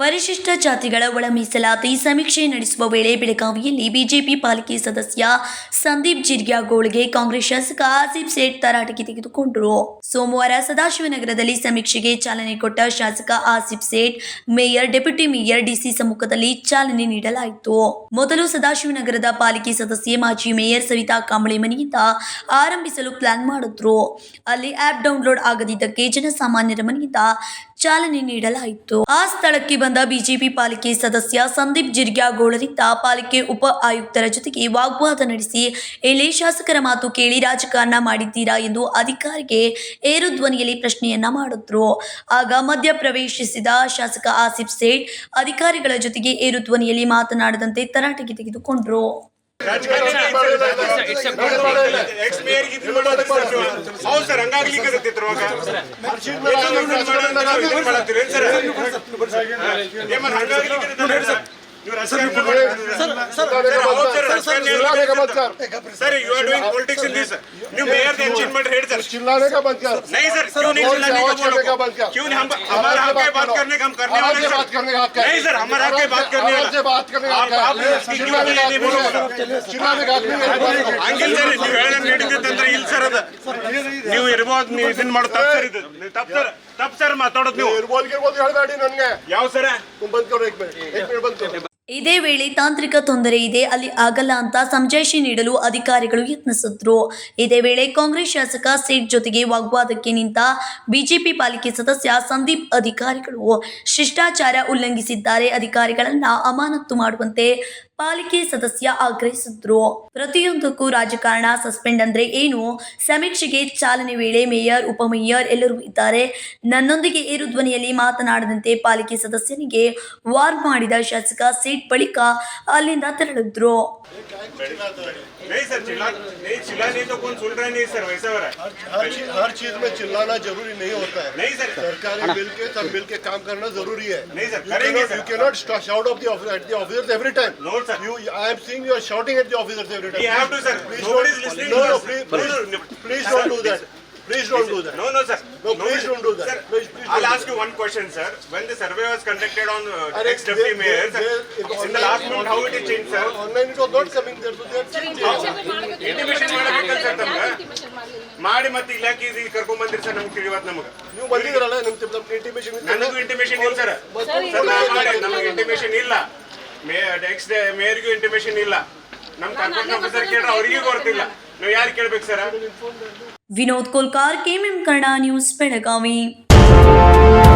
ಪರಿಶಿಷ್ಟ ಜಾತಿಗಳ ಒಳ ಮೀಸಲಾತಿ ಸಮೀಕ್ಷೆ ನಡೆಸುವ ವೇಳೆ ಬೆಳಗಾವಿಯಲ್ಲಿ ಬಿಜೆಪಿ ಪಾಲಿಕೆ ಸದಸ್ಯ ಸಂದೀಪ್ ಜಿರ್ಗ್ಯಾಗೋಳ್ಗೆ ಕಾಂಗ್ರೆಸ್ ಶಾಸಕ ಆಸಿಫ್ ಸೇಠ್ ತರಾಟೆಗೆ ತೆಗೆದುಕೊಂಡರು. ಸೋಮವಾರ ಸದಾಶಿವನಗರದಲ್ಲಿ ಸಮೀಕ್ಷೆಗೆ ಚಾಲನೆ ಕೊಟ್ಟ ಶಾಸಕ Asif Sait, mayor, deputy mayor DC ಸಮ್ಮುಖದಲ್ಲಿ ಚಾಲನೆ ನೀಡಲಾಯಿತು. ಮೊದಲು ಸದಾಶಿವನಗರದ ಪಾಲಿಕೆ ಸದಸ್ಯೆ, ಮಾಜಿ ಮೇಯರ್ ಸವಿತಾ ಕಾಂಬಳೆ ಮನೆಯಿಂದ ಆರಂಭಿಸಲು ಪ್ಲಾನ್ ಮಾಡಿದ್ರು. ಅಲ್ಲಿ ಆಪ್ ಡೌನ್ಲೋಡ್ ಆಗದಿದ್ದಕ್ಕೆ ಜನಸಾಮಾನ್ಯರ ಮನೆಯಿಂದ ಚಾಲನೆ ನೀಡಲಾಯಿತು. ಆ ಸ್ಥಳಕ್ಕೆ ಬಂದ ಬಿಜೆಪಿ ಪಾಲಿಕೆ ಸದಸ್ಯ ಸಂದೀಪ್ ಜಿರ್ಗ್ಯಾಗೋಳರಿಂದ ಪಾಲಿಕೆ ಉಪ ಆಯುಕ್ತರ ಜೊತೆಗೆ ವಾಗ್ವಾದ ನಡೆಸಿ ಎಲೆ ಶಾಸಕರ ಮಾತು ಕೇಳಿ ರಾಜಕಾರಣ ಮಾಡಿದ್ದೀರಾ ಎಂದು ಅಧಿಕಾರಿಗೆ ಏರು ಧ್ವನಿಯಲ್ಲಿ ಪ್ರಶ್ನೆಯನ್ನ ಮಾಡಿದ್ರು. ಆಗ ಮಧ್ಯ ಪ್ರವೇಶಿಸಿದ ಶಾಸಕ ಆಸಿಫ್ ಸೇಠ್ ಅಧಿಕಾರಿಗಳ ಜೊತೆಗೆ ಏರು ಧ್ವನಿಯಲ್ಲಿ ಮಾತನಾಡದಂತೆ ತರಾಟೆಗೆ ತೆಗೆದುಕೊಂಡ್ರು. ಹೌದು ಸರ್ ಹಂಗಾಗ್ಲಿಕ್ಕೆ ಮಾಡಿ ಹಂಗಾಗ್ಲಿಕ್ಕೆ ಸರ್? ನೀವು ರಾಜಕಾರಣ ಮಾಡ್ತಿದ್ದೀರಾ? ಸರ್, ಹೌದು ಸರ್, ರಾಜಕಾರಣ ಹೇಳ್ಬೇಕು sir you are doing politics in this ನೀವು ಮೇಯರ್ चेंज ಮಾಡಿ ಹೇಳಿ सर चिल्लाने का बंद कर नहीं सर क्यों नहीं और चिल्लाने आवाज का करने का बोलो बंद कर क्यों नहीं हम हमारा हक है बात करने का हम करने आवाज वाले से हैं, बात सर। करने का हक है नहीं सर हमारा हक है बात करने आवाज से वाला बात करने का आप हक आप है इसकी चिल्लाने का नहीं बोलो हक है चिल्लाने का हक नहीं है ಹಂಗಿಲ್ಲ ಸರ್ ನೀವು ಹೇಳೋದ್ ನಡೀತೈತಂದ್ರೆ ಇಲ್ಲ ಸರ್ ಅದ ನೀವು ಇರ್ಬೋದು ನೀವು ಇದನ್ನ ಮಾಡೋ ತಪ್ಪು ಸರ್ ಇದು ನೀವು ತಪ್ಪು ಸರ್ ತಪ್ಪು ಸರ್ ಮಾತಾಡೋದು ನೀವು बोल के बोल ಹೇಳ್ಬೇಡಿ ನನಗೆ ಯಾವ ಸರ तुम बंद करो एक मिनट एक मिनट बंद करो ಇದೇ ವೇಳೆ ತಾಂತ್ರಿಕ ತೊಂದರೆ ಇದೆ, ಅಲ್ಲಿ ಆಗಲ್ಲ ಅಂತ ಸಮಜಾಯಿಷಿ ನೀಡಲು ಅಧಿಕಾರಿಗಳು ಯತ್ನಿಸಿದ್ರು. ಇದೇ ವೇಳೆ ಕಾಂಗ್ರೆಸ್ ಶಾಸಕ ಸೀಟ್ ಜೊತೆಗೆ ವಾಗ್ವಾದಕ್ಕೆ ನಿಂತ ಬಿಜೆಪಿ ಪಾಲಿಕೆ ಸದಸ್ಯ ಸಂದೀಪ್ ಅಧಿಕಾರಿಗಳು ಶಿಷ್ಟಾಚಾರ ಉಲ್ಲಂಘಿಸಿದ್ದಾರೆ. ಅಧಿಕಾರಿಗಳನ್ನ ಅಮಾನತು ಮಾಡುವಂತೆ ಪಾಲಿಕೆ ಸದಸ್ಯ ಆಗ್ರಹಿಸಿದ್ರು. ಪ್ರತಿಯೊಂದಕ್ಕೂ ರಾಜಕಾರಣ ಸಸ್ಪೆಂಡ್ ಅಂದ್ರೆ ಏನು? ಸಮೀಕ್ಷೆಗೆ ಚಾಲನೆ ವೇಳೆ ಮೇಯರ್ ಉಪಮೇಯರ್ ಎಲ್ಲರೂ ಇದ್ದಾರೆ. ನನ್ನೊಂದಿಗೆ ಏರು ಧ್ವನಿಯಲ್ಲಿ ಮಾತನಾಡದಂತೆ ಪಾಲಿಕೆ ಸದಸ್ಯನಿಗೆ ವಾರ್ ಮಾಡಿದ ಶಾಸಕ ಸೀಟ್ ಬಳಿಕ ಅಲ್ಲಿಂದ ತೆರಳಿದ್ರು. नहीं सर चिल्ला नहीं चिल्ला नहीं तो कौन सुन रहा है? नहीं सर वैसा हो रहा है। हर चीज़ हर चीज़ में चिल्लाना ज़रूरी नहीं होता है। नहीं सर। सरकारी बिल के सब बिल के काम करना ज़रूरी है। नहीं sir you can not shout of the at the officers every time no sir you I am seeing you are shouting at the officers every time you have to sir nobody is listening no no please don't do that please don't do that no no sir no ask you one question, sir. When the survey was conducted on uh, Arre, ex-deputy there- mayor, there- sir, there- in the last month, how it is changed, sir? online it was not coming there so they have changed it. Intimation ಮಾಡ್ಬೇಕಲ್ಲ sir ತಮ್ಗೆ? ಮಾಡಿ ಮತ್ತೆ ಇಲಾಖೆ ಇದು ಕರ್ಕೊಂಡ್ ಬಂದಿರಿ sir ನಮ್ಗೆ ತಿಳಿವತ್ ನಮಗೆ ನೀವು ಬಂದಿದ್ರಲ್ಲ ನಿಮ್ ನಿಮ್ ಇಂಟಿಮೇಷನ್ ನನಗೂ ಇಂಟಿಮೇಷನ್ ಇಲ್ಲ ಸರ್ ಸರ್ ಮಾಡಿ ನಮಗೆ ಇಂಟಿಮೇಷನ್ ಇಲ್ಲ ಮೇ ಎಕ್ಸ್ ಮೇಯರ್ಗೂ ಇಂಟಿಮೇಷನ್ ಇಲ್ಲ ನಮ್ ಕರ್ಕೊಂಡ್ ಆಫೀಸರ್ ಕೇಳ್ರೆ ಅವ್ರಿಗೂ ಗೊತ್ತಿಲ್ಲ ನಾವು ಯಾರು ಕೇಳ್ಬೇಕು sir Vinod Kolkar KMM Kannada news Belagavi Thank you.